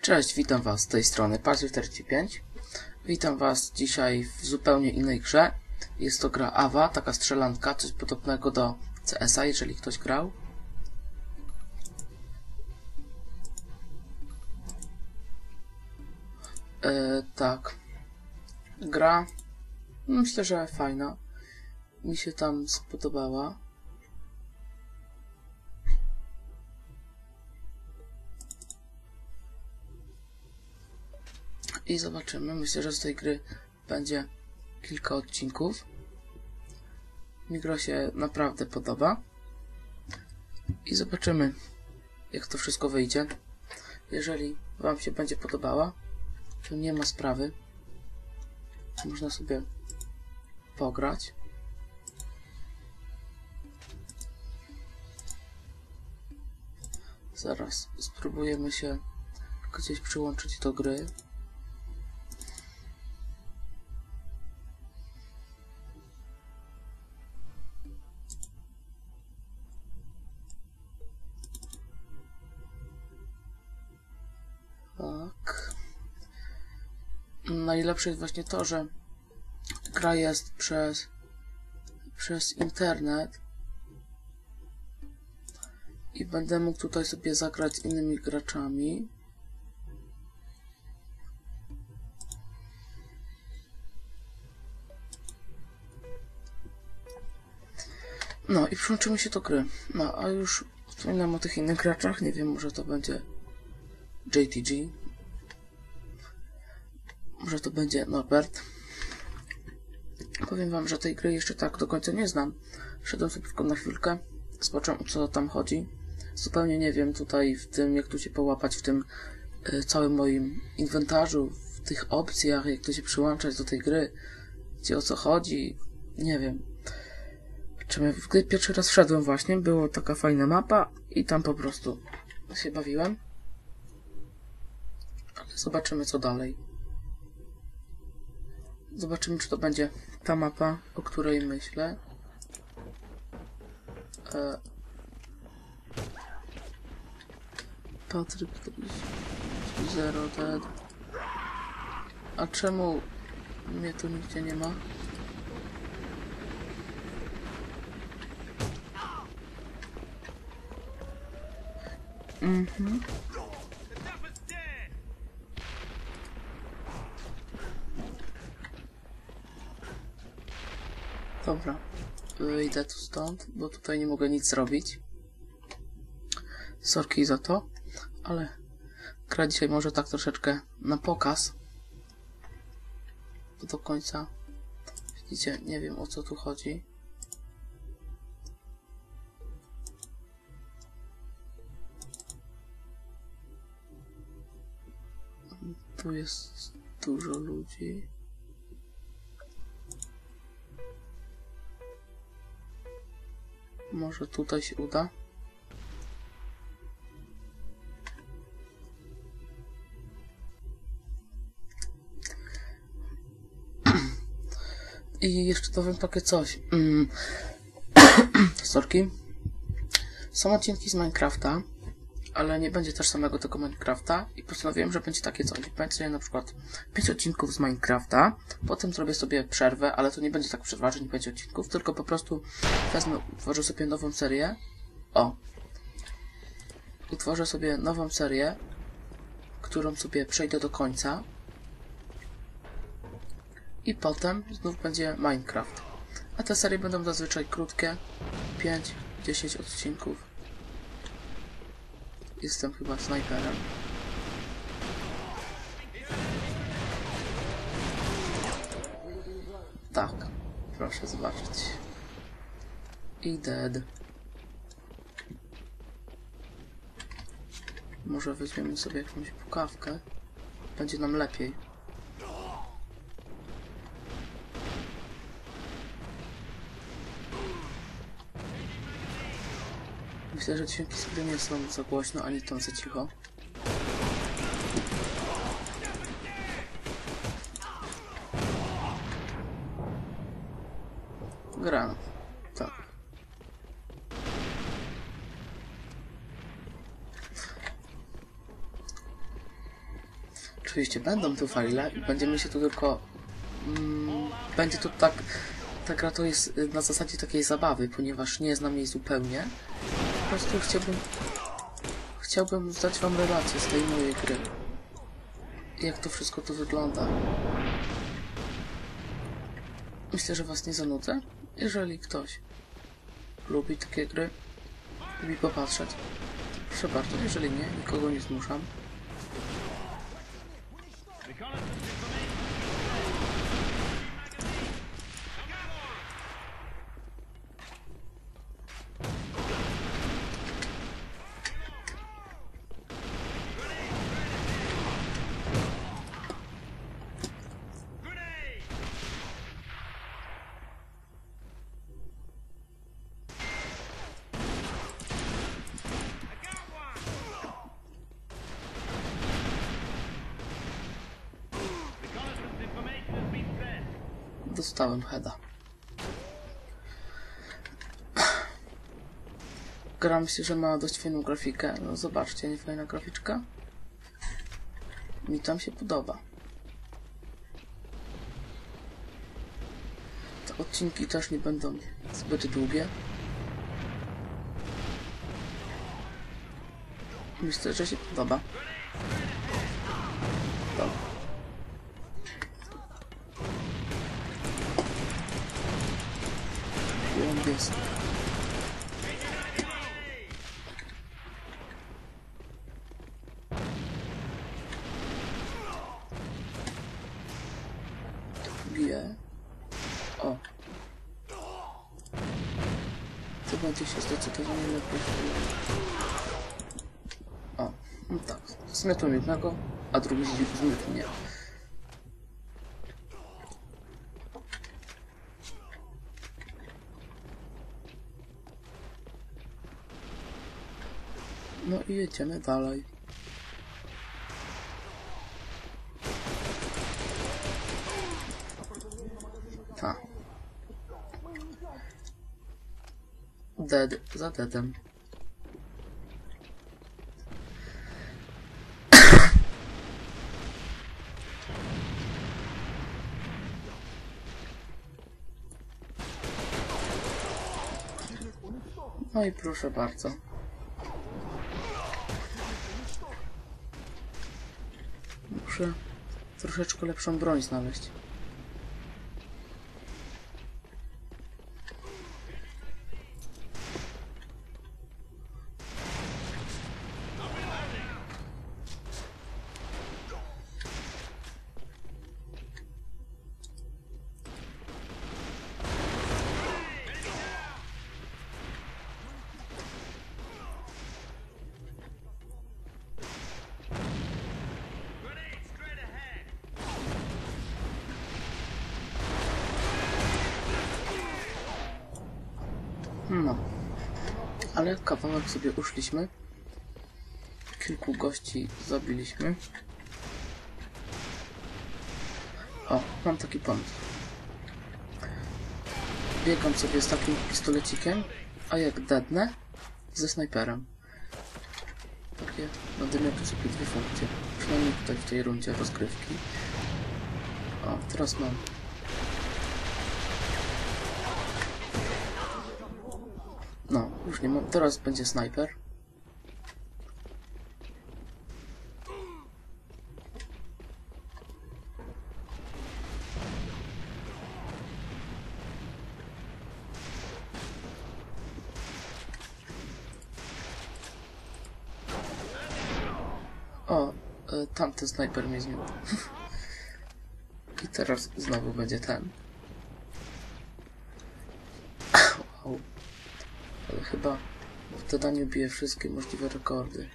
Cześć, witam Was z tej strony Pazu45. Witam Was dzisiaj w zupełnie innej grze. Jest to gra Ava, taka strzelanka, coś podobnego do CS-a, jeżeli ktoś grał. E, tak. Gra, myślę, że fajna. Mi się tam spodobała. I zobaczymy. Myślę, że z tej gry będzie kilka odcinków. Mi gra się naprawdę podoba. I zobaczymy, jak to wszystko wyjdzie. Jeżeli Wam się będzie podobała, to nie ma sprawy. Można sobie pograć. Zaraz spróbujemy się gdzieś przyłączyć do gry. Najlepsze jest właśnie to, że gra jest przez, przez internet i będę mógł tutaj sobie zagrać innymi graczami. No i przyłączymy się do gry. No a już wspominam o tych innych graczach. Nie wiem, może to będzie JTG. Może to będzie Norbert. Powiem wam, że tej gry jeszcze tak do końca nie znam. Szedłem sobie tylko na chwilkę. Zobaczyłem o co tam chodzi. Zupełnie nie wiem tutaj w tym, jak tu się połapać w tym y, całym moim inwentarzu, w tych opcjach, jak to się przyłączać do tej gry, gdzie o co chodzi. Nie wiem. Czym, gdy pierwszy raz wszedłem właśnie, była taka fajna mapa i tam po prostu się bawiłem. Zobaczymy co dalej. Zobaczymy, czy to będzie ta mapa, o której myślę. E... Patryk Zero Dead. A czemu mnie tu nigdzie nie ma? Mhm. Dobra, wyjdę tu stąd, bo tutaj nie mogę nic zrobić. Sorki za to, ale gra dzisiaj może tak troszeczkę na pokaz. Bo do końca, widzicie, nie wiem o co tu chodzi. Tu jest dużo ludzi. Może tutaj się uda? I jeszcze powiem takie coś. Mm. Sorki. Są odcinki z Minecrafta, ale nie będzie też samego tego Minecrafta i postanowiłem, że będzie takie coś. Będzie na przykład 5 odcinków z Minecrafta, potem zrobię sobie przerwę, ale to nie będzie tak przerwa, że nie będzie odcinków, tylko po prostu wezmę, utworzę sobie nową serię. O! Utworzę sobie nową serię, którą sobie przejdę do końca. I potem znów będzie Minecraft. A te serie będą zazwyczaj krótkie, 5-10 odcinków. Jestem chyba snajperem. Tak, proszę zobaczyć. I dead. Może weźmiemy sobie jakąś pukawkę. Będzie nam lepiej. Myślę, że dźwięki sobie nie są za głośno, ani tam za cicho. Gram. Tak. Oczywiście będą tu file i będziemy się tu tylko... Mm, będzie to tak... Ta gra to jest y, na zasadzie takiej zabawy, ponieważ nie znam jej zupełnie. Prostu chciałbym... Chciałbym zdać wam relację z tej mojej gry. Jak to wszystko tu wygląda. Myślę, że was nie zanudzę. Jeżeli ktoś lubi takie gry, lubi popatrzeć, proszę bardzo. Jeżeli nie, nikogo nie zmuszam. Dostałem heada. Gra myślę, że ma dość fajną grafikę. No zobaczcie, nie fajna graficzka? Mi tam się podoba. Te odcinki też nie będą zbyt długie. Myślę, że się podoba. Dobra. Jest. Bije. O. To będzie się zdecydowanie lepiej. O, no tak. Zmiotłem jednego, a drugi zmiótł mnie. No i jedziemy dalej. Ta. Dead za deadem. No i proszę bardzo. Muszę troszeczkę lepszą broń znaleźć. Ale kawałek sobie uszliśmy. Kilku gości zabiliśmy. O, mam taki pomysł. Biegam sobie z takim pistolecikiem, a jak dednę, ze snajperem. Takie, będę miał tu sobie dwie funkcje. Przynajmniej tutaj w tej rundzie rozgrywki. O, teraz mam No, już nie mam. Teraz będzie snajper. O, e, tamten snajper mnie zmiótł. I teraz znowu będzie ten. Wow. Ale chyba w dodaniu bije wszystkie możliwe rekordy.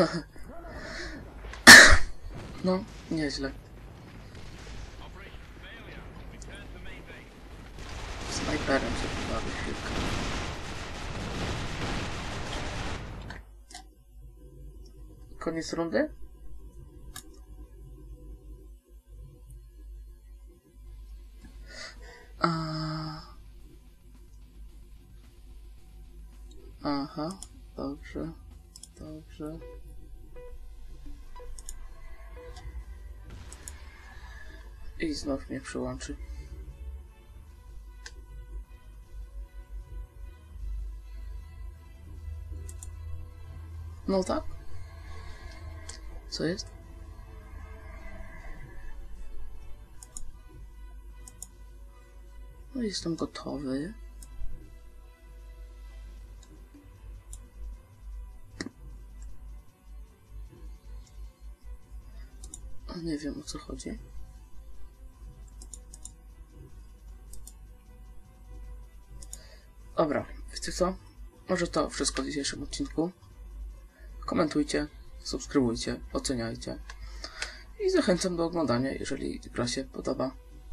No, nieźle. Sniperem sobie pobawię chwilkę. Koniec rundy? Aha, dobrze, dobrze. I znów mnie przyłączy. No tak. Co jest? No jestem gotowy. Nie wiem o co chodzi. Dobra, wiecie co? Może to wszystko w dzisiejszym odcinku. Komentujcie, subskrybujcie, oceniajcie. I zachęcam do oglądania, jeżeli gra się podoba.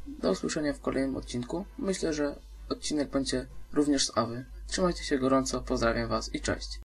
Do usłyszenia w kolejnym odcinku. Myślę, że odcinek będzie również z Awy. Trzymajcie się gorąco, pozdrawiam Was i cześć.